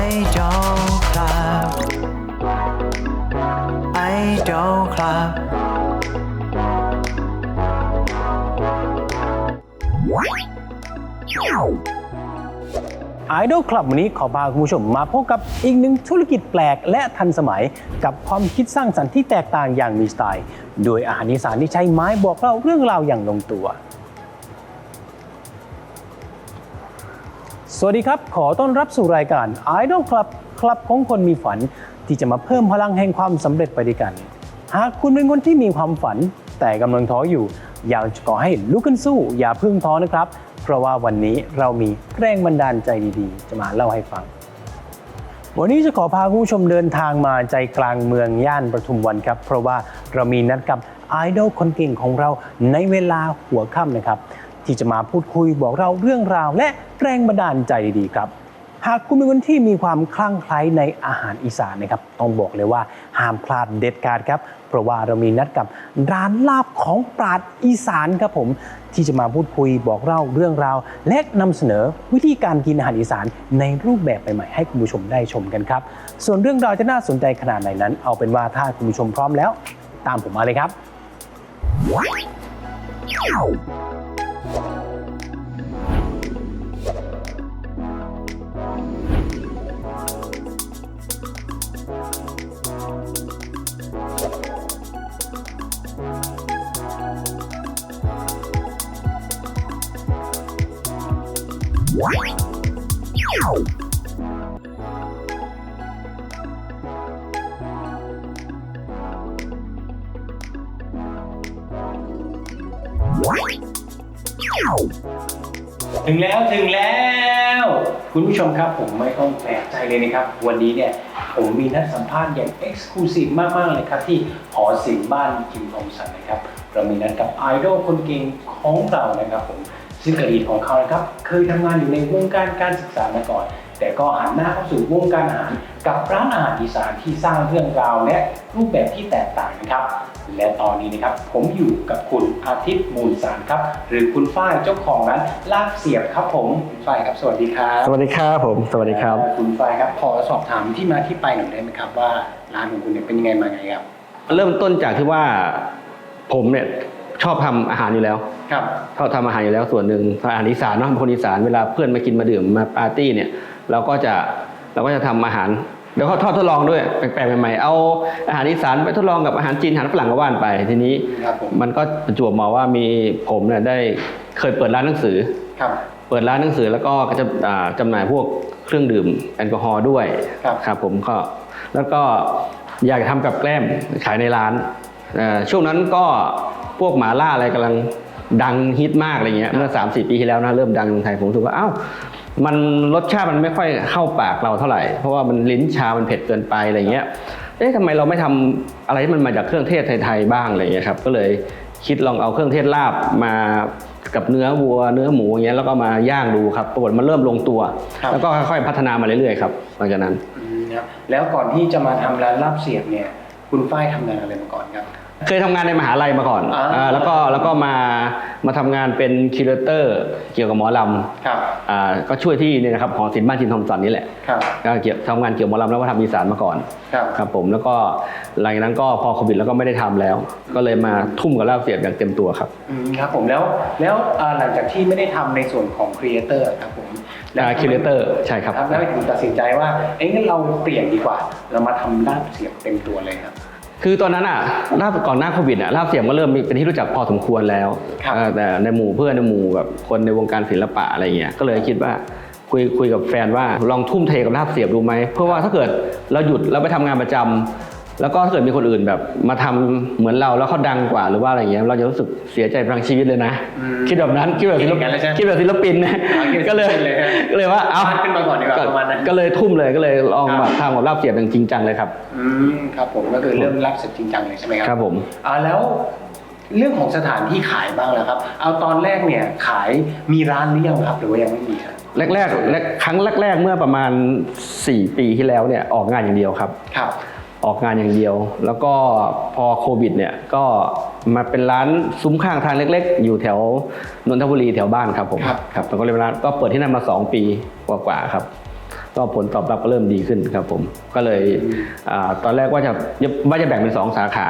ไอดอลครับไอดอลครับวันนี้ขอพาคุณผู้ชมมาพบกับอีกหนึ่งธุรกิจแปลกและทันสมัยกับความคิดสร้างสรรค์ที่แตกต่างอย่างมีสไตล์ โดยอาหารอีสานที่ใช้ไม้บอกเล่าเรื่องราวอย่างลงตัว สวัสดีครับ ขอต้อนรับสู่รายการ Idol Club คลับของคนมีฝัน ที่จะมาเพิ่มพลังแห่งความสำเร็จไปด้วยกัน หากคุณเป็นคนที่มีความฝัน แต่กำลังท้ออยู่ อยากจะขอให้ลุกขึ้นสู้ อย่าพึ่งท้อนะครับ เพราะว่าวันนี้เรามีแรงบันดาลใจดีๆ จะมาเล่าให้ฟัง วันนี้จะขอพาคุณผู้ชมเดินทางมาใจกลางเมืองย่านปทุมวันครับ เพราะว่าเรามีนัดกับไอดอลคนเก่งของเราในเวลาหัวค่ำนะครับ ที่จะมาพูดคุยบอกเราเรื่องราว และแรงบันดาลใจดีๆครับ หากคุณเป็นคนที่มีความคลั่งไคล้ในอาหารอีสานนะครับ ต้องบอกเลยว่าห้ามพลาดเด็ดขาดครับ เพราะว่าเรามีนัดกับร้านลาบของปราดอีสานครับผม ที่จะมาพูดคุยบอกเล่าเรื่องราว และนำเสนอวิธีการกินอาหารอีสานในรูปแบบใหม่ๆให้คุณผู้ชมได้ชมกันครับ ส่วนเรื่องราวจะน่าสนใจขนาดไหนนั้น เอาเป็นว่าถ้าคุณผู้ชมพร้อมแล้ว ตามผมมาเลยครับ Wow. ถึงแล้วถึงแล้ว คุณผู้ชมครับผมไม่ต้องแปลกใจเลยนะครับ วันนี้เนี่ยผมมีนัดสัมภาษณ์อย่างเอ็กซ์คลูซีฟมากๆเลยครับ ที่หอศิลป์บ้านคิมทอมสันนะครับ เรามีนัดกับไอดอลคนเก่งของเรานะครับผมซึ่งอดีตของเขานะครับ เคยทำงานอยู่ในวงการการศึกษามาก่อน แต่ก็หันหน้าเข้าสู่วงการอาหารกับร้านอาหารอีสานที่สร้างเรื่องราวและรูปแบบที่แตกต่างนะครับ และตอนนี้นะครับผมอยู่กับคุณอาทิตย์มูลสารครับ หรือคุณฝ้ายเจ้าของร้านลาบเสียบครับผมคุณฝ้ายครับสวัสดีครับสวัสดีครับผมสวัสดีครับเอ่อคุณฝ้ายครับขอสอบถามที่มาที่ไปหน่อยได้ไหมครับว่าร้านของคุณเนี่ยเป็นยังไงมาไงครับเริ่มต้นจากที่ว่าผมเนี่ยชอบทำอาหารอยู่แล้ว ครับชอบทำอาหารอยู่แล้วส่วนหนึ่งอาหารอีสานเนาะเป็นคนอีสานเวลาเพื่อนมากินมาดื่มมาปาร์ตี้เนี่ย เราก็จะเราก็จะทำอาหารแล้วก็ทอดทดลองด้วยแปลกๆใหม่ๆเอาอาหารอีสานไปทดลองกับอาหารจีนอาหารฝรั่งก็ว่านไปทีนี้ครับผมมันก็ประจวบมาว่ามีผมเนี่ยได้เคยเปิดร้านหนังสือครับเปิดร้านหนังสือแล้วก็จะอ่าจำหน่ายพวกเครื่องดื่มแอลกอฮอล์ด้วยครับครับผมก็แล้วก็อยากทำกับแกล้มขายในร้านเอ่อช่วงนั้นก็พวกหมาล่าอะไรกำลังดังฮิตมากอะไรเงี้ยเมื่อ3าสี่ปีที่แล้วนะเริ่มดังในเมืองไทยผมรู้สึกว่าเอ้า มันรสชาติมันไม่ค่อยเข้าปากเราเท่าไหร่ เพราะว่ามันลิ้นชา มันเผ็ดเกินไปอะไรเงี้ย เอ๊ะทำไมเราไม่ทำอะไรที่มันมาจากเครื่องเทศไทยๆบ้างอะไรเงี้ยครับ ก็เลยคิดลองเอาเครื่องเทศลาบมากับเนื้อวัวเนื้อหมูอย่างเงี้ยแล้วก็มาย่างดูครับ ปรากฏมันเริ่มลงตัว ครับ แล้วก็ค่อยๆพัฒนามาเรื่อยๆครับหลังจากนั้น อืมครับแล้วก่อนที่จะมาทำร้านลาบเสียบเนี่ย คุณฝ้ายทำงานอะไรมาก่อนครับ เคยทำงานในมหาลัยมาก่อนอ่า อ่าแล้วก็แล้วก็มามาทำงานเป็นคิเลเตอร์เกี่ยวกับหมอลครับำอ่าก็ช่วยที่เนี่ยนะครับหอศิลป์บ้านจินทอมสันนี่แหละครับ ก็เกี่ยวทำงานเกี่ยวกับหมอลำแล้วก็ทำอีสานมาก่อนครับ ครับผมแล้วก็หลังจากนั้นก็พอโควิดแล้วก็ไม่ได้ทำแล้ว ก็เลยมาทุ่มกับลาบเสียบอย่างเต็มตัวครับ อืมครับผมแล้วแล้วอ่าหลังจากที่ไม่ได้ทำในส่วนของครีเอเตอร์ครับผมแล้วอ่า creator ใช่ครับ แล้วถึงตัดสินใจว่าเอ้ยงั้นเราเปลี่ยนดีกว่า เรามาทำลาบเสียบเต็มตัวเลยครับ คือตอนนั้นอะลาบก่อนหน้าโควิดอะลาบเสียงก็เริ่มมีเป็นที่รู้จักพอสมควรแล้วครับเอ่อแต่ในหมู่เพื่อนในหมู่แบบคนในวงการศิลปะอะไรเงี้ยก็เลยคิดว่าคุยคุยกับแฟนว่าลองทุ่มเทกับลาบเสียบดูไหมเพราะว่าถ้าเกิดเราหยุดแล้วไปทำงานประจำ แล้วก็ถ้าเกิดมีคนอื่นแบบมาทำเหมือนเราแล้วเขาดังกว่าหรือว่าอะไรเงี้ยเราจะรู้สึกเสียใจพลังชีวิตเลยนะอืมคิดแบบนั้นคิดแบบศิลคิดอย่างนั้นเลยใช่ไหมคิดแบบศิลปินนะอ๋อคิดแบบก็เลยศิลปินเลยฮะก็เลยว่าเอาฟาดขึ้นมาก่อนดีกว่าประมาณนั้นก็เลยทุ่มเลยก็เลยลองครับแบบทำกับลาบเสียบอย่างจริงจังเลยครับอืมครับผมก็คือเริ่มรับเสร็จจริงจังเลยใช่ไหมครัครับผมอ่าแล้วเรื่องของสถานที่ขายบ้างแล้วครับ เอาตอนแรกเนี่ยขายมีร้านหรือยังครับหรือว่ายังไม่มีครับแรกแรกๆแรกครั้งแรกๆเมื่อประมาณ 4 ปีที่แล้วเนี่ยออกงานอย่างเดียวครับครับ ออกงานอย่างเดียว แล้วก็พอโควิดเนี่ยก็มาเป็นร้านซุ้มข้างทางเล็ก ๆ อยู่แถวนนทบุรีแถวบ้านครับผมครับครับแล้วก็เลยเป็นร้านก็เปิดที่นั่นมา 2 ปีกว่าๆครับ ก็ผลตอบรับก็เริ่มดีขึ้นครับผมก็เลยอาตอนแรกว่าจะว่าจะแบ่งเป็น 2 สาขา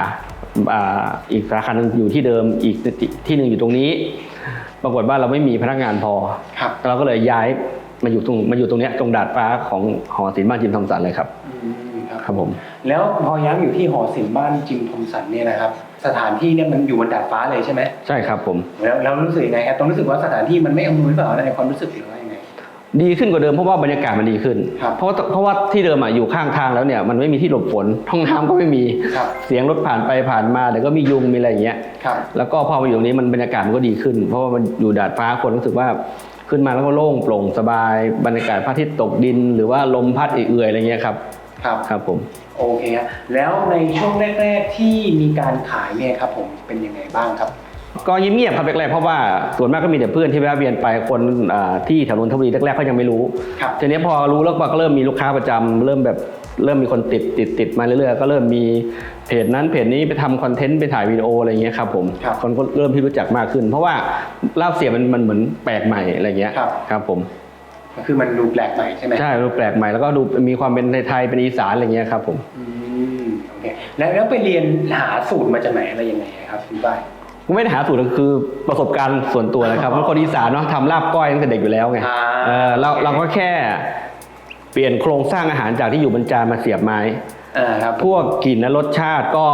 อ่าอีกสาขาหนึ่งอยู่ที่เดิมอีกที่หนึ่งอยู่ตรงนี้ ปรากฏว่าเราไม่มีพนักงานพอครับเราก็เลยย้ายมาอยู่ตรงมาอยู่ตรงเนี้ยตรงดาดฟ้าของหอศิลป์บ้านจิมทอมสันเลยครับอืม ครับครับผม แล้วพอย้ายอยู่ที่หอศิลป์บ้านจิมทอมสันเนี่ยนะครับ สถานที่เนี่ยมันอยู่บนดาดฟ้าเลยใช่ไหมใช่ครับผม แล้วแล้วรู้สึกยังไงครับต้องรู้สึกว่าสถานที่มันไม่อำนวยเปล่าในความรู้สึกหรือว่ายังไง ดีขึ้นกว่าเดิมเพราะว่าบรรยากาศมันดีขึ้น ครับเพราะว่าเพราะว่าที่เดิมอะอยู่ข้างทางแล้วเนี่ยมันไม่มีที่หลบฝนห้องน้ำก็ไม่มีครับ เสียงรถผ่านไปผ่านมาเดี๋ยวก็มียุงมีอะไรอย่างเงี้ย ครับ แล้วก็พอมาอยู่ตรงนี้มันบรรยากาศมันก็ดีขึ้น เพราะว่ามันอยู่ดาดฟ้าคนรู้สึกว่าขึ้นมาแล้วก็โล่งโปร่งสบาย บรรยากาศพระอาทิตย์ตกดิน หรือว่าลมพัดเอื่อยๆอะไรเงี้ยครับ ครับ ครับผม โอเคครับแล้วในช่วงแรก ๆ ที่มีการขายเนี่ยครับผมเป็นยังไงบ้างครับ ก็ยิ้มเงียบครับแรกๆเพราะว่าส่วนมากก็มีแต่เพื่อนที่แวะเวียนไปคนอ่าที่แถวนนทบุรีแรกๆเขายังไม่รู้ ครับทีนี้พอรู้แล้วก็เริ่มมีลูกค้าประจำเริ่มแบบเริ่มมีคนติดติดติดมาเรื่อยๆก็เริ่มมีเพจนั้นเพจนี้ไปทำคอนเทนต์ไปถ่ายวิดีโออะไรเงี้ยครับผมครับ คนก็เริ่มที่รู้จักมากขึ้น เพราะว่าลาบเสียบมันมันเหมือนแปลกใหม่อะไรเงี้ยครับ ครับผมก็ คือมันดูแปลกใหม่ใช่ไหมใช่รูปแปลกใหม่แล้วก็ดูมีความเป็นไทยๆเป็นอีสานอะไรเงี้ยครับผมอืมโอเคแล้วแล้วไปเรียนหาสูตรมาจากไหนอะไรยังไงครับคุณป้ายไม่ได้หาสูตรคือประสบการณ์ส่วนตัวนะครับเพราะคนอีสานเนาะทำลาบก้อยตั้งแต่เด็กอยู่แล้วไงอ่าเออเราเราก็แค่เปลี่ยนโครงสร้างอาหารจากที่อยู่บนจานมาเสียบไม้อ่าครับพวกกลิ่นและรสชาติก็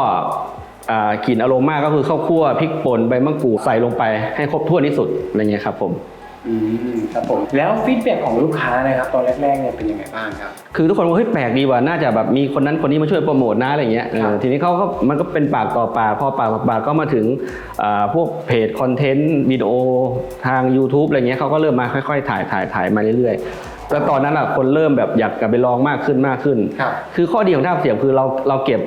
อ่ากลิ่นอารมาก็คือข้าวคั่วพริกป่นใบมะกรูดใส่ลงไปให้ครบถ้วนที่สุดอะไรเงี้ยครับผม อืมครับผมแล้วฟีดแบ็กของลูกค้านะครับตอนแรกๆเนี่ยเป็นยังไงบ้างครับ คือทุกคนว่าเฮ้ยแปลกดีว่ะน่าจะแบบมีคนนั้นคนนี้มาช่วยโปรโมทนะอะไรเงี้ยเออครับทีนี้เขาก็มันก็เป็นปากต่อปากพอปากต่อปากก็มาถึงอ่าพวกเพจคอนเทนต์วิดีโอทาง YouTube อะไรเงี้ยเขาก็เริ่มมาค่อยๆ ถ่ายถ่ายถ่ายมาเรื่อยๆแล้วตอนนั้นอะคนเริ่มแบบอยากกลับไปลองมากขึ้นมากขึ้น ครับ คือข้อดีของท่าบเสียบคือเราเราเก็บ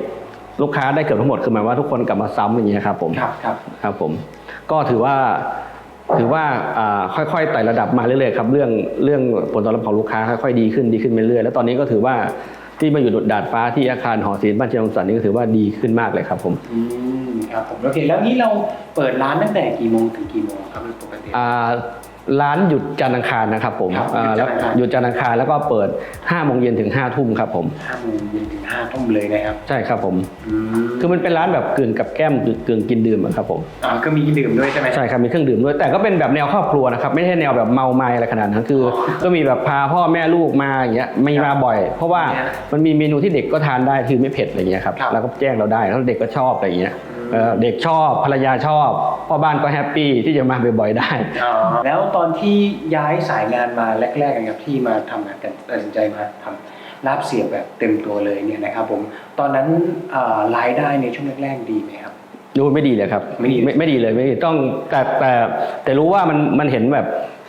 ลูกค้าได้เกือบทั้งหมดคือหมายว่าทุกคนกลับมาซ้ำอย่างเงี้ยครับผม ครับครับ ครับผมก็ถือว่า ถือว่าอ่าค่อยๆไต่ระดับมาเรื่อยๆครับเรื่องเรื่องผลตอบรับของลูกค้าค่อยๆดีขึ้นดีขึ้นไปเรื่อยแล้วตอนนี้ก็ถือว่าที่มาอยู่ดาดฟ้าที่อาคารหอศิลป์บ้านเชียงสันนี่ก็ถือว่าดีขึ้นมากเลยครับผมอืมครับผมโอเคแล้วนี้เราเปิดร้านตั้งแต่กี่โมงถึงกี่โมงครับปกติอ่า ร้านหยุดจันทร์อังคารนะครับผมครับอ่าหยุดจัแล้วนทร์อังคารหยุดจันทร์อังคารแล้วก็เปิด5โมงเย็นถึง5ทุ่มครับผมห้าโมงเย็นถึงห้าทุ่มเลยนะครับใช่ครับผม อืมคือมันเป็นร้านแบบกึ่งกับแก้มกึ่งกึ่งกินดื่มอะครับผมอ่าก็มีดื่มด้วยใช่ไหม ใช่ครับมีเครื่องดื่มด้วยแต่ก็เป็นแบบแนวครอบครัวนะครับไม่ใช่แนวแบบเมาไม้อะไรขนาดนั้นคือ ก็มีแบบพาพ่อแม่ลูกมาอย่างเงี้ยไม่มาบ่อย เพราะว่าเนี่ยมันมีเมนูที่เด็กก็ทานได้คือไม่เผ็ดอะไรเงี้ยครับครับ แล้วก็แจ้งเราได้แล้วเด็กก็ชอบอะไรเงี้ย อืม เออเด็กชอบภรรยาชอบพ่อบ้านก็แฮปปี้ที่จะมาบ่อยๆได้อ๋อแล้วตอนที่ย้ายสายงานมาแรกๆนะครับที่มาทำงานกันตัดสินใจมาทำรับเสียบแบบเต็มตัวเลยเนี่ยนะครับผมตอนนั้นอ่ารายได้ในช่วงแรกๆดีไหมครับดูไม่ดีเลยครับไม่ดีไม่ไม่ดีเลยไม่ดีต้องแต่แต่แต่รู้ว่ามันมันเห็นแบบ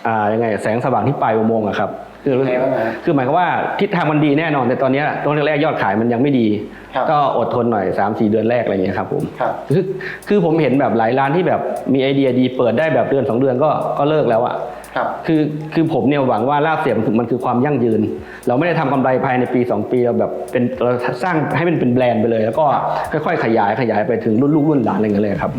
อ่ายังไงแสงสว่างที่ปลายอุโมงค์อะครับ คือยังไงบ้างฮะคือหมายความว่าทิศทางมันดีแน่นอน แต่ตอนเนี้ยตอนแรกๆยอดขายมันยังไม่ดีครับก็อดทนหน่อย 3 4 เดือนแรกอะไรเงี้ยครับผมครับคือคือผมเห็นแบบหลายร้านที่แบบมีไอเดียดีเปิดได้แบบเดือนสองเดือนก็ก็เลิกแล้วอะครับคือคือผมเนี่ยหวังว่าลาบเสียบมันคือมันคือความยั่งยืน เราไม่ได้ทำกำไรภายในปี 2 ปีเราแบบเป็นเราสร้างให้มันเป็นแบรนด์ไปเลย แล้วก็ค่อยๆขยายขยายไปถึงรุ่นลูกรุ่นหลานอะไรเงี้ยเลยครับ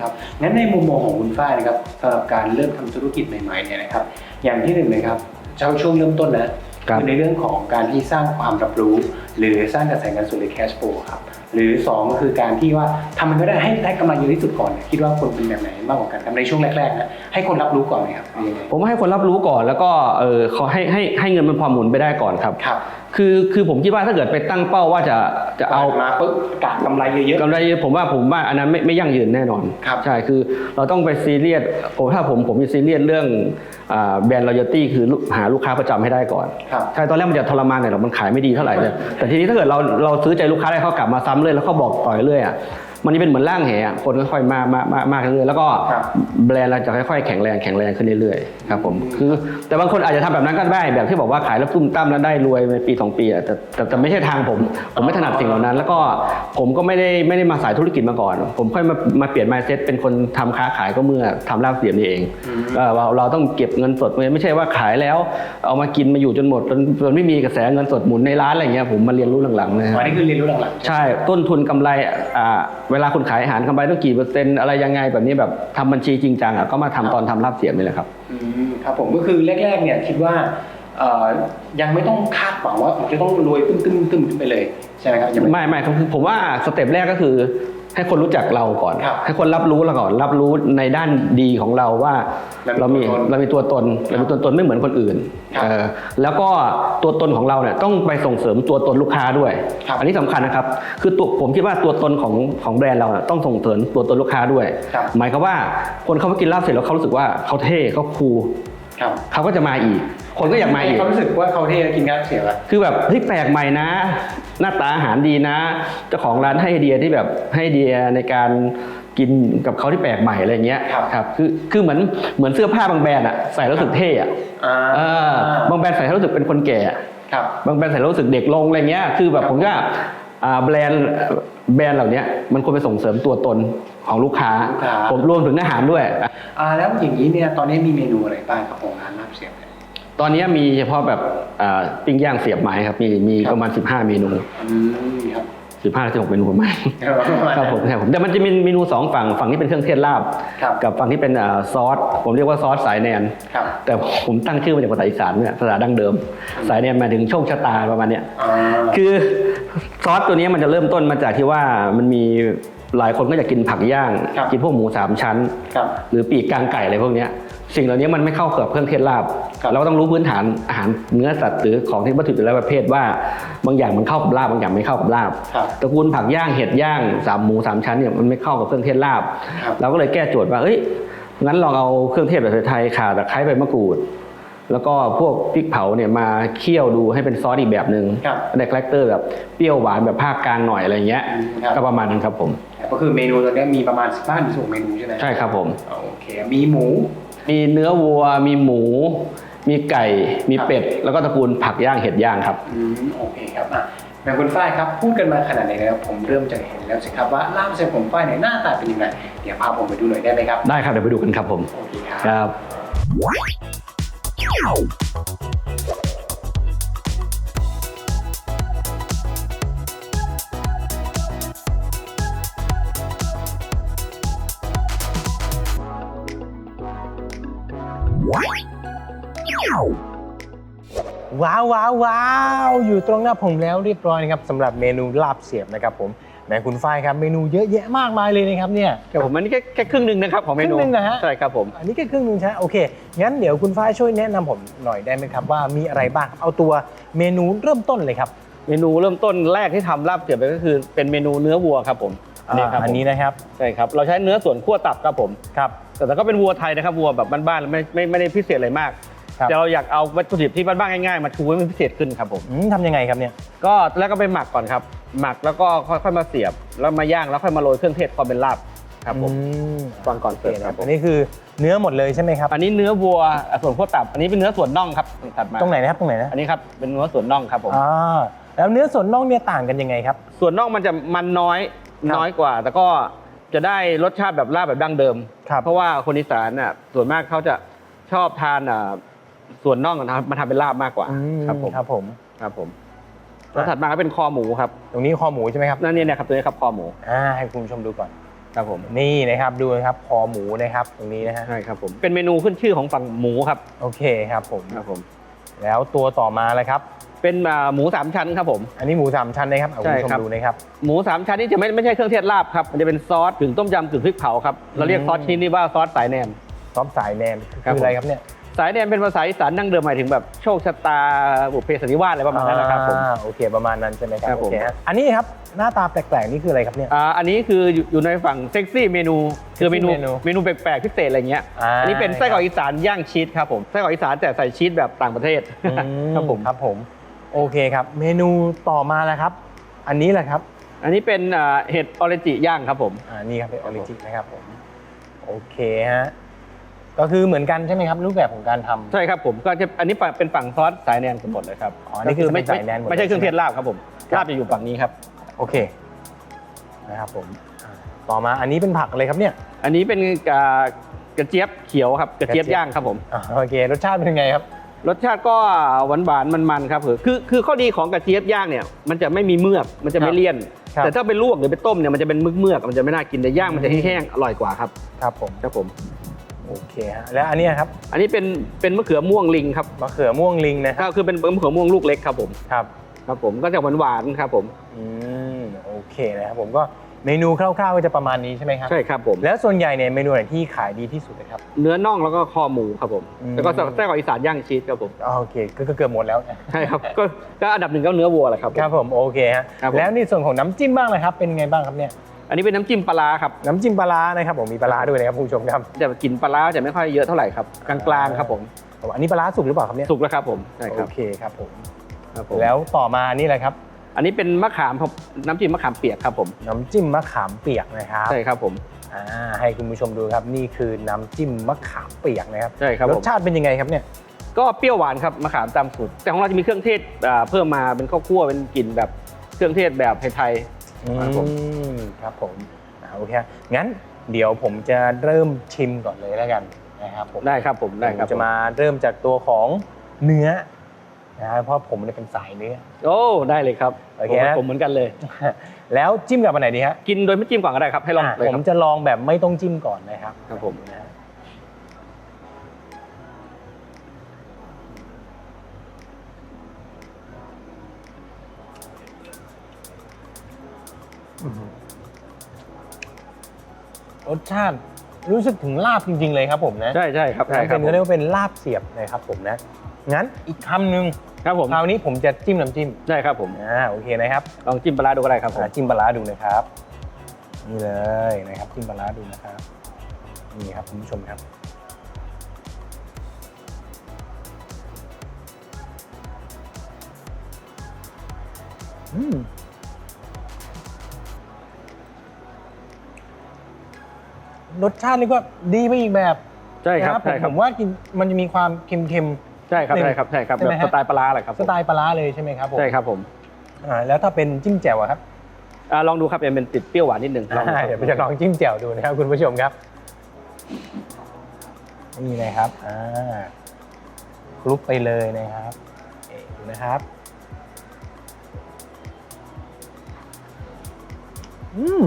ครับงั้นในมุมมองของคุณฝ้ายนะครับสำหรับการเริ่มทำธุรกิจใหม่ๆเนี่ยนะครับอย่างที่หนึ่งเลยครับเช้าช่วงเริ่มต้นนะครับอในเรื่องของการที่สร้างความรับรู้ หรือสร้างกระแสเงินสดหรือ cash flow ครับหรือสองก็คือการที่ว่าทำมันก็ได้ให้ได้กำไรเยอะที่สุดก่อนเนี่ยคิดว่าคนเป็นแบบไหนมากกว่ากันครับในช่วงแรกๆนะให้คนรับรู้ก่อนไหมครับหรือยังไงผมว่าให้คนรับรู้ก่อนแล้วก็เออขอให้ให้ให้เงินมันพอหมุนไปได้ก่อนครับครับ คือคือผมคิดว่าถ้าเกิดไปตั้งเป้าว่าจะจะเอามาปุ๊บกะกำไรเยอะกำไรผมว่าผมว่าอันนั้นไม่ไม่ยั่งยืนแน่นอนครับใช่คือเราต้องไปซีเรียสผมถ้าผมผมมีซีเรียสเรื่องแบรนด์ loyalty คือลูกหาลูกค้าประจำให้ได้ก่อนครับใช่ตอนแรกมันจะทรมานหน่อยหรอกมันขายไม่ดีเท่าไหร่แต่แต่ทีนี้ถ้าเกิดเราเราซื้อใจลูกค้าได้เขากลับมาซ้ำเลยแล้วเขาบอกต่อยเรื่อยอะ มันจะเป็นเหมือนร่างแหอะคนค่อยๆมากมากมากมากเรื่อยๆแล้วก็ครับแบรนด์เราจะค่อยๆแข็งแรงแข็งแรงขึ้นเรื่อยๆครับผมคือแต่บางคนอาจจะทำแบบนั้นก็ได้แบบที่บอกว่าขายแล้วตุ้มตั้มแล้วได้รวยในปีสองปีอะแต่แต่แต่ไม่ใช่ทางผมผมไม่ถนัดสิ่งเหล่านั้น แล้วก็ผมก็ไม่ได้ไม่ได้มาสายธุรกิจมาก่อน ผมค่อยมามาเปลี่ยน mindset เป็นคนทำค้าขายก็เมื่อทำลาบเสียมนี่เองเอ่อเราเราต้องเก็บเงินสดไม่ใช่ว่าขายแล้ว เอามากินมาอยู่จนหมดจนจนไม่มีกระแสเงินสดหมุนในร้านอะไรเงี้ยผมมาเรียนรู้หลังๆนะฮะ อันนี้คือเรียนรู้หลังใช่ต้นทุนกำไรอ่าเวลาคุณขายอาหารกำไรต้องกี่เปอร์เซ็นต์อะไรยังไงแบบนี้แบบทำบัญชีจริงจังอะก็มาทำตอนทำลาบเสียมนี่แหละครับๆอืมครับผมก็คือแรกๆเนี่ยคิดว่าเอ่อยังไม่ต้องคาดหวังว่าผมจะต้องรวยตึ้มตึ้มตึ้มขึ้นไปเลยใช่ไหมครับยังไม่ไม่ไม่คือผมว่าสเต็ปแรกก็คือ ให้คนรู้จักเราก่อน ครับให้คนรับรู้เราก่อน รับรู้ในด้านดีของเราว่า เราเรามีมีตัวตนเรามีตัวตนเรามีตัวตนไม่เหมือนคนอื่นครับเออแล้วก็ตัวตนของเราเนี่ยต้องไปส่งเสริมตัวตนลูกค้าด้วย ครับอันนี้สำคัญนะครับ คือตัวผมคิดว่าตัวตนของของแบรนด์เราอะต้องส่งเสริมตัวตนลูกค้าด้วย ครับ หมายความว่าคนเขามากินลาบเสร็จแล้วเขารู้สึกว่าเขาเท่เขาคูลครับเขาก็จะมาอีก คนก็อยากมาอีก เขารู้สึกว่าเขาเท่แล้วกินข้าวเสียแล้วคือแบบเฮ้ยแปลกใหม่นะ หน้าตาอาหารดีนะ เจ้าของร้านให้ไอเดียที่แบบให้ไอเดียในการกินกับเขาที่แปลกใหม่อะไรเงี้ยครับครับคือคือเหมือนเหมือนเสื้อผ้าบางแบรนด์อะใส่แล้วรู้สึกเท่อะอ่าเออบางแบรนด์ใส่แล้วรู้สึกเป็นคนแก่อะครับบางแบรนด์ใส่แล้วรู้สึกเด็กลงอะไรเงี้ยคือแบบผมว่าอ่าแบรนด์แบรนด์เหล่านี้มันควรไปส่งเสริมตัวตนของลูกค้าลูกค้าผมรวมถึงอาหารด้วยอ่าแล้วอย่างนี้เนี่ยตอนนี้มีเมนูอะไรบ้างครับของร้านลาบเสียบเนี่ย ตอนนี้มีเฉพาะแบบอ่าปิ้งย่างเสียบไม้ครับ มีมีครับประมาณ 15 เมนู อืมครับสิบห้าถึงหกเมนูประมาณครับประมาณ ครับผมครับผมแต่มันจะมีเมนูสองฝั่งฝั่งที่เป็นเครื่องเทศลาบ ครับกับฝั่งที่เป็นอ่าซอส ผมเรียกว่าซอสสายแนน ครับแต่ผมตั้งชื่อมาจากภาษาอีสานเนี่ยภาษาดั้งเดิม สายแนนหมายถึงโชคชะตาประมาณเนี้ย อ่า คือซอสตัวนี้มันจะเริ่มต้นมาจากที่ว่ามันมี หลายคนก็อยากกินผักย่าง ครับกินพวกหมูสามชั้น ครับหรือปีกกลางไก่อะไรพวกเนี้ยสิ่งเหล่านี้มันไม่เข้ากับเครื่องเทศลาบ ครับ เราก็ต้องรู้พื้นฐานอาหารเนื้อสัตว์หรือของที่วัตถุดิบแต่ละประเภทว่าบางอย่างมันเข้ากับลาบบางอย่างไม่เข้ากับลาบ ครับ ตระกูลผักย่างเห็ดย่างสามหมูสามชั้นเนี่ยมันไม่เข้ากับเครื่องเทศลาบ ครับเราก็เลยแก้โจทย์ว่าเอ้ยงั้นลองเอาเครื่องเทศแบบไทยๆข่าตะไคร้ใบมะกรูด แล้วก็พวกพริกเผาเนี่ยมาเคี่ยวดูให้เป็นซอสอีกแบบหนึ่งครับในคาแรคเตอร์แบบเปรี้ยวหวานแบบภาคกลางหน่อยอะไรเงี้ยอืมครับ ก็ประมาณนั้นครับผม ก็คือเมนูตัวเนี้ยมีประมาณ15ถึง16เมนูใช่ไหมใช่ครับผม โอเค มีหมู มีเนื้อวัว มีหมู มีไก่ มีเป็ด แล้วก็ตระกูลผักย่างเห็ดย่างครับ อืมโอเคครับอะแม่คุณฝ้ายครับพูดกันมาขนาดไหนแล้วผมเริ่มจะเห็นแล้วสิครับว่าลาบเส้นผมฝ้ายเนี่ยหน้าตาเป็นยังไงเดี๋ยวพาผมไปดูหน่อยได้ไหมครับ ได้ครับเดี๋ยวไปดูกันครับผม โอเคครับครับ ว้าวว้าวว้าวอยู่ตรงหน้าผมแล้วเรียบร้อยนะครับสำหรับเมนูลาบเสียบนะครับผมแม่คุณฝ้ายครับเมนูเยอะแยะมากมายเลยนะครับเนี่ย ครับผมอันนี้แค่แค่ครึ่งหนึ่งนะครับของเมนูครึ่งหนึ่งนะฮะ ใช่ครับผม อันนี้แค่ครึ่งหนึงใช่ไหมโอเค งั้นเดี๋ยวคุณฝ้ายช่วยแนะนำผมหน่อยได้ไหมครับว่ามีอะไรบ้างเอาตัวเมนูเริ่มต้นเลยครับเมนูเริ่มต้นแรกที่ทำลาบเสียบไปก็คือเป็นเมนูเนื้อวัวครับผมนี่ครับอันนี้ผมนะครับใช่ครับเราใช้เนื้อส่วนขั้วตับครับผม ครับ แต่แต่ก็เป็นวัวไทยนะครับวัวแบบบ้านๆไม่ไม่ไม่ได้พิเศษอะไรมาก ครับ แต่เราอยากเอาวัตถุดิบที่บ้านๆง่ายๆมาชูให้มันพิเศษขึ้นครับผม อืมทำยังไงครับเนี่ย ก็แล้วก็ไปหมักก่อนครับ หมักแล้วก็ค่อยๆมาเสียบ แล้วมาย่างแล้วค่อยมาโรยเครื่องเทศพอเป็นลาบครับผมอืมฟังก่อนโอเคเสิร์ฟนะคครัรับบผมอันนี้คือเนื้อหมดเลยใช่ไหมครับ อันนี้เนื้อวัวอะส่วนขั้วตับ อันนี้เป็นเนื้อส่วนน่องครับถัดมาตรงไหนนะครับตรงไหนนะอันนี้ครับเป็นเนื้อส่วนน่องครับผม อ่าแล้วเนื้อส่วนน่องเนี่ยต่างกันยังไงครับ ส่วนน่องมันจะมันน้อยครับน้อยกว่า แต่ก็จะได้รสชาติแบบลาบแบบดั้งเดิม ครับเพราะว่าคนอีสานน่ะส่วนมากเขาจะชอบทานอะ ส่วนน่องนะครับมาทำเป็นลาบมากกว่าอืมครับผมครับผมครับผมแล้วถัดมาก็เป็นคอหมูครับตรงนี้คอหมูใช่ไหมครับนั่นเนี่ยนะครับตัวนี้ครับคอหมูอ่าให้คุณผู้ชมดูก่อนครับผมนี่นะครับดูนะครับคอหมูนะครับ ตรงนี้นะฮะใช่ครับผมเป็นเมนูขึ้นชื่อของฝั่งหมูครับโอเคครับผมครับผม แล้วตัวต่อมาเลยครับ เป็นอ่าหมูสามชั้นครับผม อันนี้หมูสามชั้นนะครับเอาคุณผู้ชใช่ครัมบดูนะครับหมูสามชั้นนี่จะไม่ไม่ใช่เครื่องเทศลาบครับมันจะเป็นซอสกึ่งต้มยำกึ่งพริกเผาครับเราเรียกอืมซอสชนิดนี้ว่าซอสสายแนมซอสสายแนมครับคืออะไรครับเนี่ย สายแดนเป็นภาษาอีสานดั้งเดิมหมายถึงแบบโชคชะตาบุพเพสันนิวาสอะไรประมาณนั้นนะครับผม อ่าโอเคประมาณนั้นใช่ไหมครับครับผม โอเคฮะอันนี้ครับหน้าตาแปลกๆนี่คืออะไรครับเนี่ย อ่าอันนี้คืออยู่อยู่ในฝั่งเซ็กซี่เมนูคือเมนูเมนูเมนูแปลกๆพิเศษอะไรเงี้ยอ่า อันนี้เป็นไส้กรอกอีสานย่างชีสครับผมไส้กรอกอีสานแต่ใส่ชีสแบบต่างประเทศอืครับผม ครับผมโอเคครับ เมนูต่อมาแล้วครับ อันนี้แหละครับอันนี้เป็นอ่าเห็ดออเรนจิย่างครับผม อ่านี่ครับเป็นออริจินะครับผมโอเคฮะ ก็คือเหมือนกันใช่ไหมครับรูปแบบของการทำ ใช่ครับผมก็จะอันนี้เป็นฝั่งซอสสายแนนกันหมดเลยครับอ๋อนี่คือไม่เป็นสายแนนหมดเลยไม่ใช่เครื่องใช่เทไหมศลาบครับผมครับ ลาบจะอยู่ฝั่งนี้ครับ โอเคนะครับผมอ่าต่อมาอันนี้เป็นผักอะไรครับเนี่ย อันนี้เป็นอ่ากระเจี๊ยบเขียวครับกระเจี๊ยบกระเจี๊ยบ ย่างครับผม อ่าโอเค รสชาติเป็นยังไงครับรสชาติก็หวานหวานๆมันๆครับคือคือข้อดีของกระเจี๊ยบย่างเนี่ยมันจะไม่มีเมือกมันจะไม่เลี่ยนครับแต่ถ้าไปลวกหรือไปต้มเนี่ยมันจะเป็นเมือกเมือกๆมันจะไม่น่ากินแต่ย่างมันจะแห้งๆอร่อยกว่าครับครับผม ครับผม โอเคฮะแล้วอันเนี้ยครับอันนี้เป็นเป็นมะเขือม่วงลิงครับมะเขือม่วงลิงนะคก็รับคือเป็นมะเขือม่วงลูกเล็กครับผมครับครับผมก็จะหวานหวานๆครับผมอืมโอเคนะครับผมก็เมนูคร่าวๆก็จะประมาณนี้ใช่ไหมครับ ใช่ครับผม แล้วส่วนใหญ่เนี่ยเมนูไหนที่ขายดีที่สุดนะครับ เนื้อน่องแล้วก็คอหมูครับผม อืม แล้วก็ไส้กรอกอีสานย่างชีสครับผม อ๋อโอเคก็ก็เกือบหมดแล้วใช่ครับ ก็ก็อันดับหนึ่งก็เนื้อวัวแหละครับผม ครับผมโอเคฮะครับผม แล้วในส่วนของน้ำจิ้มบ้างนะครับ เป็นไงบ้างครับเนี่ย อันนี้เป็นน้ำจิ้มปลาร้าครับน้ำจิ้มปลาร้านะครับผมมีปลาร้าด้วยนะครับคุณผู้ชมครับจะกลิ่นปลาร้าจะไม่ค่อยเยอะเท่าไหร่ครับกลางๆครับผมอันนี้ปลาร้าสุกหรือเปล่าครับเนี่ยสุกแล้วครับผมใช่คโอรับเคครับผมครับผมแล้วต่อมานี่แหละครับอันนี้เป็นมะขามครับน้ำจิ้มมะขามเปียกครับผมน้ำจิ้มมะขามเปียกนะครับใช่ครับผมอ่าให้คุณผู้ชมดูครับนี่คือน้ำจิ้มมะขามเปียกนะครับใช่ครับรผสมชาติเป็นยังไงครับเนี่ยก็เปรี้ยวหวานครับมะขามตามสูตรแต่ของเราจะมีเครื่องเทศอ่าเพิ่มมาเป็นข้าวคั่วเป็นกลิ่นแบบเครื่องเทศแบบไทย ครับผมอืมครับผมอ่าโอเคงั้นเดี๋ยวผมจะเริ่มชิมก่อนเลยแล้วกันนะครับผมๆได้ครับผมได้ครับผมจะมาเริ่มจากตัวของเนื้อนะครับเพราะผมเนี่ยเป็นสายเนื้อโอ้ได้เลยครับโอเคผมนะผมเหมือนกันเลย แล้วจิ้มกับอันไหนดีฮะกินโดยไม่จิ้มก่อนก็ได้ครับให้ลองอะเลยผคมรับจะลองแบบไม่ต้องจิ้มก่อนนะครับครับผมนะ รสชาติรู้สึกถึงลาบจริง ๆ เลยครับผมนะใช่ใช่ครับใช่คเป็รับนผมเรียกว่าเป็นลาบเสียบนะครับผมนะงั้นอีกคำหนึ่งครับผมคราวนี้ผมจะจิ้มน้ำจิ้มใช่ครับผมอ่าโอเคนะครับลองจิ้มปลาร้าดูก็ได้ครับผมอ่าจิ้มปลาร้าดูนะครับนี่เลยนะครับจิ้มปลาร้าดูนะครับนี่ครับคุณผู้ชมครับอืม รสชาตินี่ก็ดีไปอีกแบบใช่ครับนะใช่คผรับมว่ากินมันจะมีความเค็ม ใช่ครับหนึ่งใช่ครับใช่ครับใช่ไหมแบบฮะ สไตล์ปลาร้าแหละครับๆสไตล์ปลาร้าเลยใช่ไหมครับผมใช่ครับผมอ่าแล้วถ้าเป็นจิ้มแจ่วอะครับอ่าลองดูครับเป็นเป็นติดเปรี้ยวหวานนิดนึงลองดูอ่าครับเดี๋ยวผมจะลองจิ้มแจ่วดูนะครับคุณผู้ชมครับนี่เลยครับอ่าคลุกไปเลยนะครับเอ๊ะดูนะครับอืม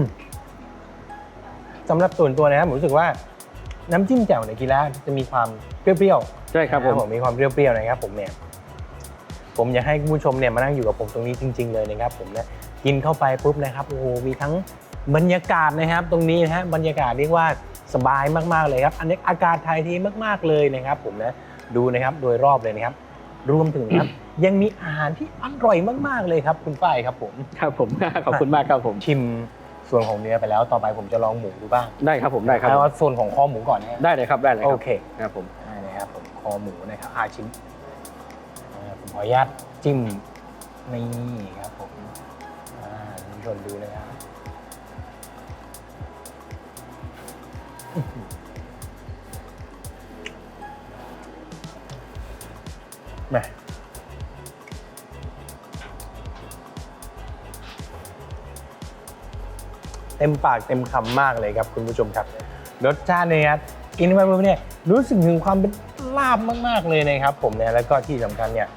สำหรับส่วนตัวนะครับผมรู้สึกว่าน้ำจิ้มแจ่วในกีฬาจะมีความเปรี้ยวๆใช่ครับผมนะมีความเปรี้ยวๆนะครับผมเนี่ยผมอยากให้คุณผู้ชมเนี่ยมานั่งอยู่กับผมตรงนี้จริง ๆ เลยนะครับผมนะกินเข้าไปปุ๊บนะครับโอ้โหมีทั้งบรรยากาศนะครับ ตรงนี้นะฮะบรรยากาศเรียกว่าสบายมากๆเลยครับ อันนี้อากาศไทยทีมากๆเลยนะครับ ผมนะดูนะครับโดยรอบเลยนะครับ รวมถึงนะครับยังมีอาหารที่อร่อยมากๆเลยครับ คุณฝ้ายครับผมครับผมขอบคุณมากครับผมชิม ส่วนของเนื้อไปแล้วต่อไปผมจะลองหมูดูบ้างได้ครับผมได้ครับ แล้วว่าส่วนของคอหมูก่อนนะฮะได้เลยครับได้เลยคโอรับเคครับผมได้เลยครับผมคอหมูนะครับอาชิ้นอ่าผมขออนุญาตจิ้มนี่ครับผมอ่าคุณผู้ชมดูนะครับอื้อหือแหม่ เต็มปากเต็มคำมากเลยครับคุณผู้ชมครับรสชาติเนี่ยครับกินไปปุ๊บเนี่ยรู้สึกถึงความเป็นลาบมากๆเลยนะครับ ผมเนี่ยแล้วก็ที่สำคัญเนี่ย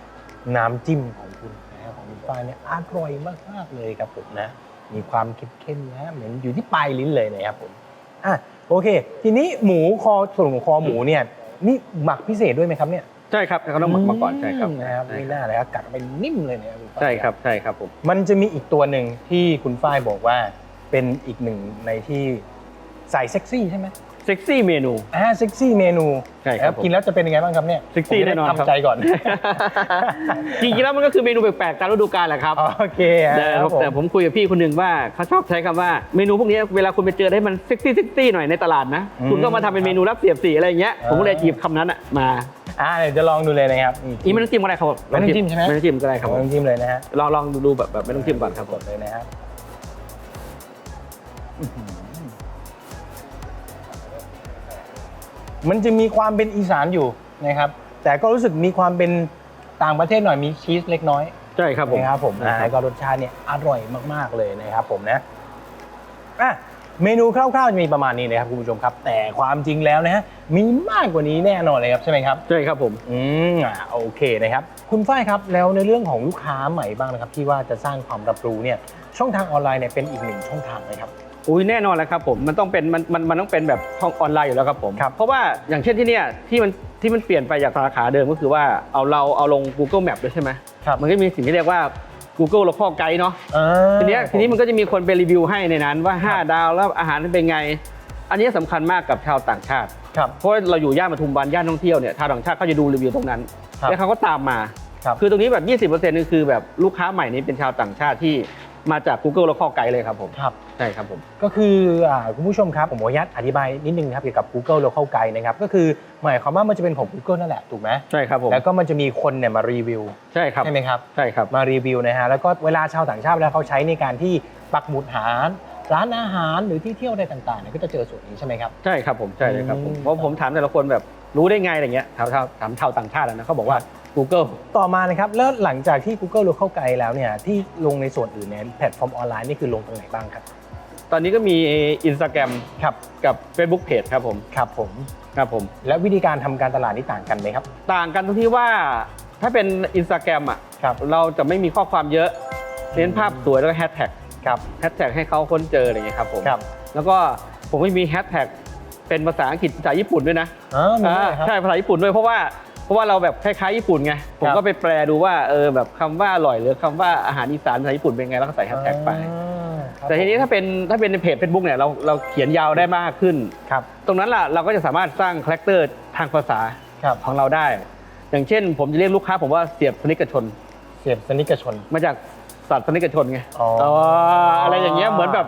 น้ำจิ้มของคุณนะครับของคุณฝ้ายเนี่ยอร่อยมากๆเลยครับผมนะ มีความเข้มๆนะเหมือนอยู่ที่ปลายลิ้นเลยนะครับผมอะโอเค ทีนี้หมูคอส่วนของคอหมูเนี่ยนี่หมักพิเศษด้วยไหมครับเนี่ยใช่ครับเขาต้องหมักมาก่อนใช่ครับนะครับใช่ไม่ครับน่าเลยครับกัดไปนิ่มเลยเนี่ยณฝ้ายใช่ครับใช่ครับผมมันจะมีอีกตัวหนึ่งที่คุณฝ้ายบอกว่า เป็นอีกหนึ่งในที่ใส่เซ็กซี่ใช่ไหมเซ็กซี่เมนู อ่าเซ็กซี่เมนูใช่ครับนะกินแล้วจะเป็นยังไงบ้างครับเนี่ยเซ็กซี่ผมจะได้แน่นอนครับ ทำใจก่อน จริงๆแล้วมันก็คือเมนูแปลกๆตามฤดูกาลแหละครับ โอเคแต่ครับผมแต่ผมคุยกับพี่คนหนึ่งว่าเขาชอบใช้คำว่าเมนูพวกนี้เวลาคุณไปเจอได้มันเซ็กซี่เซ็กซี่หน่อยในตลาดนะ อืมคุณก็มาทำเป็นเมนูรับเสียบสีอะไรอย่างเงี้ย อ่า ผมก็เลยหยิบคำนั้นอะมาอ่าเดี๋ยวจะลองดูเลยนะครับ อีไม่ต้องจิ้มก็ได้ครับไม่ต้องจิ้มใช่ไหม ไม่ต้องจิ้มก็ได้ครับลองจิ้มเลยนะฮะลองลองดูแบบแบบไม่ต้องจิ้มก่อนครับกดเลยนะฮะอื้ มันจะมีความเป็นอีสานอยู่นะครับ แต่ก็รู้สึกมีความเป็นต่างประเทศหน่อยมีชีสเล็กน้อยใช่ครับผมนะครับผมนะอ่าครัแล้วก็รสชาติเนี่ยอร่อยมากๆเลยนะครับผมนะอะเมนูคร่าวๆจะมีประมาณนี้นะครับคุณผู้ชมครับ แต่ความจริงแล้วนะฮะมีมากกว่านี้แน่นอนเลยครับใช่ไหมครับใช่ครับผมอืมอ่าโอเคนะครับ คุณฝ้ายครับแล้วในเรื่องของลูกค้าใหม่บ้างนะครับ ที่ว่าจะสร้างความรับรู้เนี่ยช่องทางออนไลน์เนี่ยเป็นอีกหนึ่งช่องทางไหมครับ อุ้ยแน่นอนแล้วครับผมมันต้องเป็นมันมันมันต้องเป็นแบบช่องออนไลน์อยู่แล้วครับผมครับเพราะว่าอย่างเช่นที่เนี่ยที่มันที่มันเปลี่ยนไปจากสาขาเดิมก็คือว่าเอาเราเอาลง Google Map ด้วยใช่ไหมครับมันก็มีสิ่งที่เรียกว่า Google Local Guide เนาะอ่าทีเนี้ยทีนี้มันก็จะมีคนไปรีวิวให้ในนั้นว่า 5 ดาวแล้วอาหารเป็นไง อันนี้สำคัญมากกับชาวต่างชาติ ครับเพราะว่าเราอยู่ย่านปทุมวันย่านท่องเที่ยวเนี่ยชาวต่างชาติเขาจะดูรีวิวตรงนั้นครับ แล้วเขาก็ตามมา ครับ คือตรงนี้แบบ 20%นี่คือแบบลูกค้าใหม่นี้เป็นชาวต่างชาติที่ มาจาก Google Local Guide เลยครับผมครับ ใช่ครับผม ก็คืออ่าคุณผู้ชมครับผมขออนุญาตอธิบายนิดนึงครับเกี่ยวกับ Google Local Guide นะครับก็คือหมายความว่ามันจะเป็นของ Google นั่นแหละถูกไหมใช่ครับผมแล้วก็มันจะมีคนเนี่ยมารีวิวใช่ครับใช่ไหมครับใช่ครับมารีวิวนะฮะแล้วก็เวลาชาวต่างชาติเวลาเขาใช้ในการที่ปักหมุดหาร้านอาหารหรือที่เที่ยวอะไรต่างๆเนี่ยก็จะเจอส่วนนี้ใช่ไหมครับใช่ครับผมใช่เลยครับผมอืมเพราะผมถามแต่ละคนแบบรู้ได้ไงอะไรเงี้ยถามชาวถามชาวต่างชาติอะนะเขาบอกว่า Google ต่อมานะครับแล้วหลังจากที่ Google Local Guide แล้วเนี่ยที่ลงในส่วนอื่นเนี่ยแพลตฟอร์มออนไลน์นี่คือลงตรงไหนบ้างครับ ตอนนี้ก็มี Instagram ครับกับ Facebook Page ครับผมครับผมครับผม และวิธีการทำการตลาดนี่ต่างกันไหมครับ ต่างกันตรงที่ว่าถ้าเป็น Instagram อะครับเราจะไม่มีข้อความเยอะเน้นภาพสวยแล้วก็แฮชแท็กครับแฮชแท็กให้เขาค้นเจออะไรอย่างเงี้ยครับผมครับแล้วก็ผมก็มีแฮชแท็กเป็นภาษาอังกฤษภาษาญี่ปุ่นด้วยนะ อ๋อมีอ่าด้วยครับ ใช่ภาษาญี่ปุ่นด้วยเพราะว่า เพราะว่าเราแบบคล้ายๆญี่ปุ่นไง ผมครับก็ไปแปลดูว่าเออแบบคำว่าอร่อยหรือคำว่าอาหารอีสานภาษาญี่ปุ่นเป็นไงแล้วก็ใส่แฮชแท็กไปอ่าครับแต่ทีนี้ถ้าเป็นถ้าเป็นในเพจ Facebook เนี่ยเราเราเขียนยาวได้มากขึ้น ครับ ตรงนั้นล่ะเราก็จะสามารถสร้างคาแรคเตอร์ทางภาษาครับ ของเราได้ อย่างเช่น ผมจะเรียกลูกค้าผมว่าเสียบสนิกชน เสียบสนิกชน มาจากศาสนิกชนไงอ๋ออ๋อะไรอย่างเงี้ยเหมือนแบบ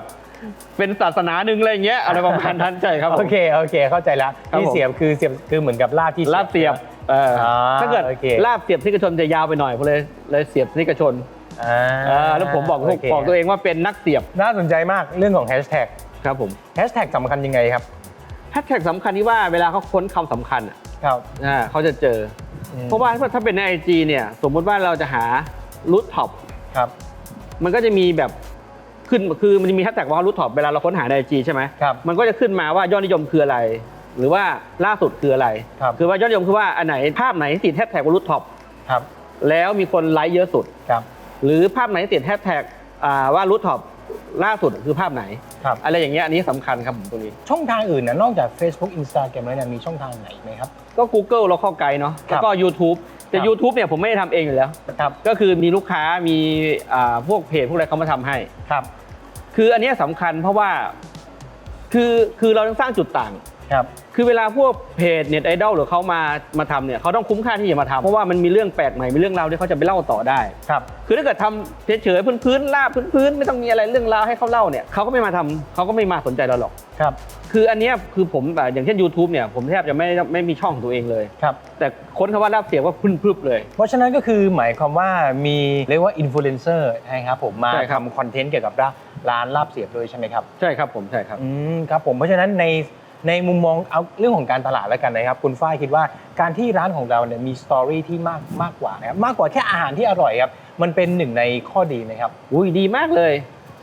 เป็นศาสนาหนึ่งอะไรอย่างเงี้ยอะไรประมาณนั้นใช่ครับผม โอเค โอเค เข้าใจแล้วครับที่ผม เสียบคือเสียบคือเหมือนกับลาบที่ลาบเสียบ เอออาถ้าเกิดโอเค ลาบเสียบสนิกชนจะยาวไปหน่อยผมเลยเลยเสียบสนิกชนอ่าอ่าแล้วผมบอกโเคบอกตัวเองว่าเป็นนักเสียบน่าสนใจมากเรื่องของแฮชแท็กครับผมแฮชแท็กสำคัญยังไงครับแฮชแท็กสำคัญที่ว่าเวลาเขาค้นคำสำคัญอะครับอ่าเขาจะเจออมเพราะว่าถ้าเป็นในไอจีเนี่ยสมมุติว่าเราจะหารูทท็อป ครับ มันก็จะมีแบบขึ้นคือมันจะมีแฮชแท็กว่ารูทท็อปเวลาเราค้นหาในไอจีใช่ไหมครับ มันก็จะขึ้นมาว่ายอดนิยมคืออะไร หรือว่าล่าสุดคืออะไรครับคือว่ายอดนิยมคือว่าอันไหนภาพไหนที่ติดแฮชแท็กว่ารูทท็อปครับแล้วมีคนไลค์เยอะสุดครับหรือภาพไหนที่ติดแฮชแท็กอ่าว่ารูทท็อปล่าสุดคือภาพไหนครับอะไรอย่างเงี้ยอันนี้สำคัญครับผมตรงนี้ ช่องทางอื่นนะนอกจาก Facebook Instagram แล้วเนี่ยมีช่องทางไหนไหมครับ ก็ Google เราเข้าไกลเนาะครัแล้วบก็ YouTube แต่ครับ YouTube เนี่ยผมไม่ได้ทำเองอยู่แล้วครับก็คือมีลูกค้ามีอ่าพวกเพจพวกอะไรเขามาทำให้ครับ คืออันเนี้ยสำคัญเพราะว่าคือคือเราต้องสร้างจุดต่าง ครับ คือเวลาพวกเพจเน็ตไอดอลหรือเขามามาทำเนี่ยเขาต้องคุ้มค่าที่จะมาทำเพราะว่ามันมีเรื่องแปลกใหม่มีเรื่องราวที่เขาจะไปเล่าต่อได้ ครับ คือถ้าเกิดทำเฉยๆพื้นๆลาบพื้นๆไม่ต้องมีอะไรเรื่องราวให้เขาเล่าเนี่ยเขาก็ไม่มาทำเขาก็ไม่มาสนใจเราหรอก ครับ คืออันเนี้ยคือผมแบบอย่างเช่น YouTube เนี่ยผมแทบจะไม่ไม่มีช่องของตัวเองเลย ครับ แต่ค้นคำว่าลาบเสียบว่าพึ่นพรึบเลย เพราะฉะนั้นก็คือหมายความว่ามีเรียกว่าอินฟลูเอนเซอร์นะครับผมมาใช่ครับ ทำคอนเทนต์เกี่ยวกับร้านร้านลาบเสียบด้วยใช่ไหมครับ ใช่ครับผมใช่ครับ อืมครับผมเพราะฉะนั้นใน ในมุมมองเอาเรื่องของการตลาดแล้วกันนะครับ คุณฝ้ายคิดว่าการที่ร้านของเราเนี่ยมีสตอรี่ที่มากมากกว่านะครับมากกว่าแค่อาหารที่อร่อยครับมันเป็นหนึ่งในข้อดีไหมครับอุ้ยดีมากเลย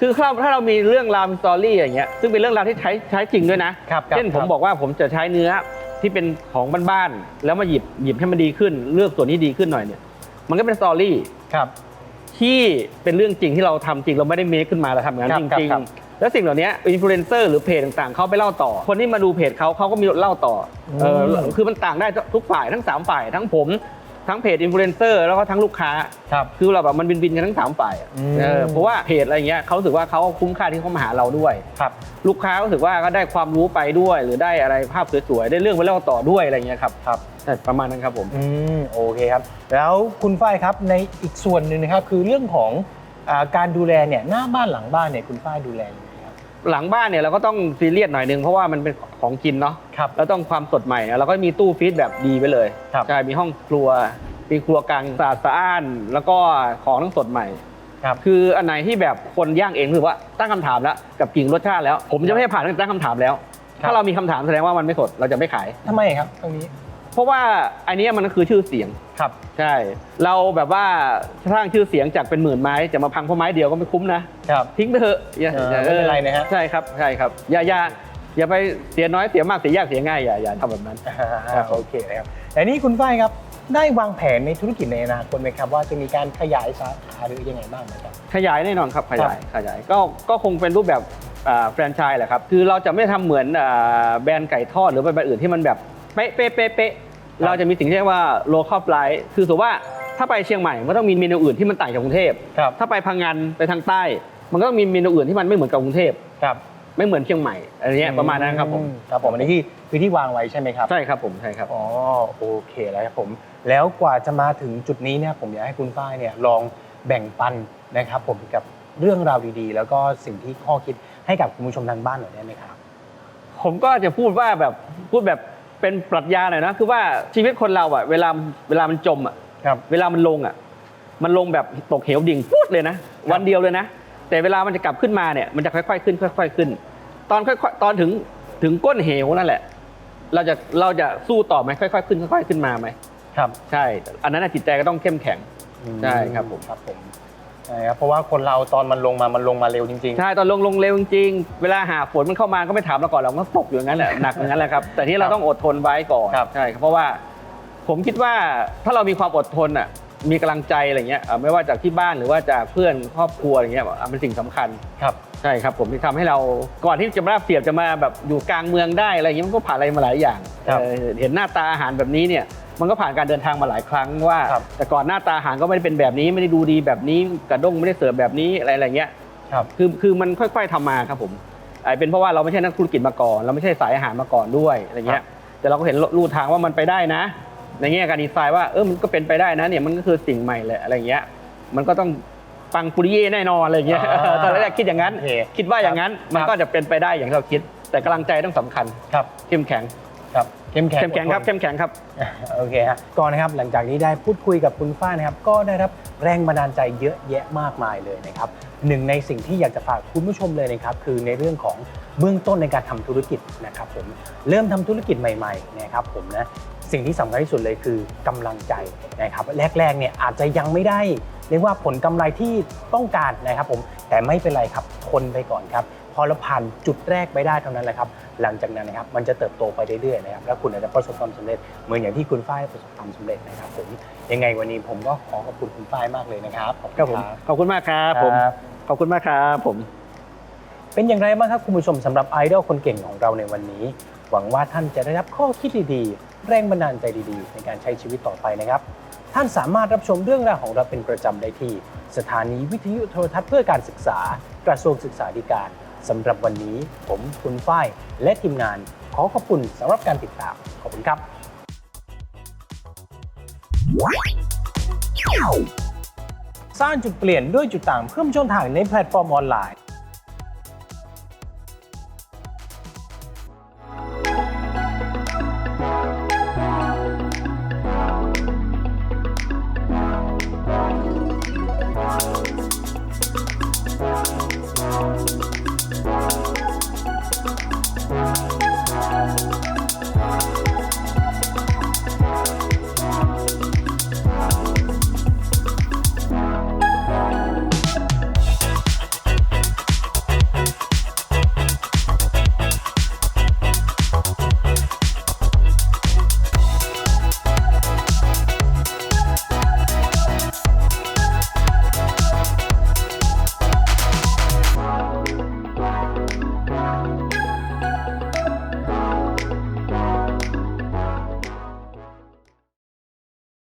คือถ้าถ้าเรามีเรื่องราวสตอรี่อย่างเงี้ยซึ่งเป็นเรื่องราวที่ใช้ใช้จริงด้วยนะครับครับเช่นผมครับบอกว่าผมจะใช้เนื้อที่เป็นของบ้านๆแล้วมาหยิบหยิบให้มันดีขึ้น เลือกส่วนนี้ดีขึ้นหน่อยเนี่ย มันก็เป็นสตอรี่ ครับ ที่เป็นเรื่องจริงที่เราทำจริงเราไม่ได้เมคขึ้นมาเราทำงานครับจครับริงครับๆ แล้วสิ่งเหล่านี้อินฟลูเอนเซอร์หรือเพจต่างๆเขาไปเล่าต่อ คนที่มาดูเพจเขาเขาก็มีเล่าต่ออมเออคือมันต่างได้ทุกฝ่ายทั้งสามฝ่ายทั้งผมทั้งเพจอินฟลูเอนเซอร์แล้วก็ทั้งลูกค้าครับคือเราแบบมันบินๆกันทั้งสามฝ่ายอะอืมเออเพราะว่าเพจอะไรเงี้ยเขารู้สึกว่าเขาคุ้มค่าที่เขามาหาเราด้วยครับลูกค้าก็รู้สึกว่าก็ได้ความรู้ไปด้วย หรือได้อะไรภาพสวยๆได้เรื่องไปเล่าต่อด้วยอะไรเงี้ยครับครับใช่ประมาณนั้นครับผมอืมโอเคครับ แล้วคุณฝ้ายครับในอีกส่วนหนึ่งนะครับคือเรื่องของอาการดูแลเนี่ยหน้าบ้านหลังบ้านเนี่ยคุณฝ้ายดูแลยังไงครับ หลังบ้านเนี่ยเราก็ต้องซีเรียสหน่อยนึงเพราะว่ามันเป็นของกินเนาะครับแล้วต้องความสดใหม่นะเราก็มีตู้ฟีดแบบดีไปเลยครับใช่มีห้องครัว มีครัวกลางสะอาดสะอ้าน แล้วก็ของต้องสดใหม่ครับคืออันไหนที่แบบคนย่างเองคือว่าตั้งคำถามแล้วกับกิ่งรสชาติแล้ว ผมจะไม่ให้ผ่านตั้งคำถามแล้วครับถ้าเรามีคำถามแสดงว่ามันไม่สดเราจะไม่ขายทำไมครับตรงนี้เพ ราะว่าอันเนี้ยมันก็คือชื่อเสียงครับ ใช่ เราแบบว่าสร้างชื่อเสียงจากเป็นหมื่นไม้จะมาพังเพราะไม้เดียวก็ไม่คุ้มนะครับ ทิ้งไปเถอะอย่าเอออย่าไม่เป็นไรนะฮะใช่ครับใช่ครับอย่าอย่าอย่าไปเสียน้อยเสียมากเสียยากเสียง่ายอย่าอย่าทำแบบนั้นครับผมโอเคนะครับแต่นี่คุณฝ้ายครับได้วางแผนในธุรกิจในอนาคตไหมครับว่าจะมีการขยายสาขาหรือยังไงบ้างนะครับขยายแน่นอนครับขยายขยายก็ก็คงเป็นรูปแบบอ่าแฟรนไชส์แหละครับคือเราจะไม่ทำเหมือนอ่าแบรนด์ไก่ทอดหรือแบรนด์อื่นที่มันแบบเป๊ะเป๊ะเป๊ะ เป๊ะครับเราจะมีสิ่งที่เรียกว่า local price คือสมมติว่าถ้าไปเชียงใหม่มันก็ต้องมีเมนูอื่นที่มันต่างจากกรุงเทพครับถ้าไปพังงานไปทางใต้ มันก็ต้องมีเมนูอื่นที่มันไม่เหมือนกับกรุงเทพครับไม่เหมือนเชียงใหม่อะไรเงี้ยประมาณนั้นครับผมครับผมอันนี้ที่คือที่วางไว้ใช่ไหมครับใช่ครับผมใช่ครับอ๋อโอเคแล้วครับผม แล้วกว่าจะมาถึงจุดนี้เนี่ยผมอยากให้คุณฝ้ายเนี่ยลองแบ่งปันนะครับผมกับเรื่องราวดีๆ แล้วก็สิ่งที่ข้อคิดให้กับคุณผู้ชมทางบ้านหน่อยได้ไหมครับ ผมก็จะพูดว่าแบบพูดแบบ เป็นปรัชญาหน่อยนะคือว่าชีวิตคนเราอะเวลาเวลามันจมอะครับ เวลามันลงอะ มันลงแบบตกเหวดิ่งปุ๊ดเลยนะวันเดียวเลยนะ แต่เวลามันจะกลับขึ้นมาเนี่ยมันจะค่อยๆขึ้น ค่อย ๆขึ้น ตอนค่อยๆตอนถึงถึงก้นเหวนั่นแหละ เราจะเราจะสู้ต่อไหมค่อยๆขึ้นค่อย ๆขึ้นมาไหมครับ ใช่ อันนั้นนะจิตใจก็ต้องเข้มแข็ง ใช่ครับผม ครับผม ใช่ครับเพราะว่าคนเราตอนมันลงมามันลงมาเร็วจริงใช่ตอนลงลงเร็วจริงๆเวลาหาฝนมันเข้ามาก็ไม่ถามเราก่อนเราก็ตกอยู่อย่างนั้นแหละหนักอย่างนั้นแหละครับแต่ที่เราต้องอดทนไว้ก่อนครับ ใช่ครับเพราะว่าผมคิดว่าถ้าเรามีความอดทนอะมีกำลังใจอะไรเงี้ยเอ่อไม่ว่าจากที่บ้านหรือว่าจากเพื่อนครอบครัวอะไรเงี้ยอะเป็นสิ่งสำคัญๆครับ ใช่ครับผมที่ทำให้เราก่อนที่จะมาราบเสียบจะมาแบบอยู่กลางเมืองได้อะไรอย่างเงี้ยมันก็ผ่านอะไรมาหลายอย่างครับ เอ่อเห็นหน้าตาอาหารแบบนี้เนี่ย มันก็ผ่านการเดินทางมาหลายครั้งว่า ครับ แต่ก่อนหน้าตาอาหารก็ไม่ได้เป็นแบบนี้ไม่ได้ดูดีแบบนี้กระด้งไม่ได้เสิร์ฟแบบนี้อะไรอะไรเงี้ย ครับ คือคือมันค่อยๆทำมาครับผมอาจเป็นเพราะว่าเราไม่ใช่นักธุรกิจมาก่อน เราไม่ใช่สายอาหารมาก่อนด้วยอะไรเงี้ย แต่เราก็เห็นรูทางว่ามันไปได้นะ ในแง่การดีไซน์ว่าเออมันก็เป็นไปได้นะเนี่ยมันก็คือสิ่งใหม่แหละอะไรเงี้ย มันก็ต้องปังปุริเย่แน่นอนอะไรเงี้ยอ่า ตอนแรกคิดอย่างนั้น โอเค คิดว่าอย่างนั้นครับมันก็จะเป็นไปได้อย่างที่เราคิด แต่กำลังใจต้องสำคัญครับ เข้มแข็ง ครับเข้มแข็งเข้มแข็งครับอดทนเข้มแข็งครับโอเคฮะก่อนนะครับหลังจากที่ได้พูดคุยกับคุณฝ้ายนะครับ ก็ได้รับแรงบันดาลใจเยอะแยะมากมายเลยนะครับหนึ่งในสิ่งที่อยากจะฝากคุณผู้ชมเลยนะครับ คือในเรื่องของเบื้องต้นในการทำธุรกิจนะครับผมเริ่มทำธุรกิจใหม่ๆนะครับผมนะสิ่งที่สำคัญที่สุดเลยคือกำลังใจนะครับแรกๆเนี่ยอาจจะยังไม่ได้เรียกว่าผลกำไรที่ต้องการนะครับผมแต่ไม่เป็นไรครับทนไปก่อนครับพอเราผ่านจุดแรกไปได้เท่านั้นแหละครับ หลังจากนั้นนะครับมันจะเติบโตไปเรื่อยๆนะครับแล้วคุณอาจจะประสบความสำเร็จเหมือนอย่างที่คุณฝ้ายประสบความสำเร็จนะครับผมยังไงวันนี้ผมก็ขอขอบคุณคุณฝ้ายมากเลยนะครับขอบครับคุผณมครับขอบคุณมากครับผมครับขอบคุณมากครับผม เป็นอย่างไรบ้างครับคุณผู้ชมสำหรับไอดอลคนเก่งของเราในวันนี้ หวังว่าท่านจะได้รับข้อคิดดีๆ แรงบันดาลใจดีๆ ในการใช้ชีวิตต่อไปนะครับ ท่านสามารถรับชมเรื่องราวของเราเป็นประจำได้ที่ สถานีวิทยุโทรทัศน์เพื่อการศึกษา กระทรวงศึกษาธิการ สำหรับวันนี้ผมคุณฝ้ายและทีมงานขอขอบคุณสำหรับการติดตาม ขอบคุณครับ สร้างจุดเปลี่ยนด้วยจุดต่างเพิ่มช่องทางในแพลตฟอร์มออนไลน์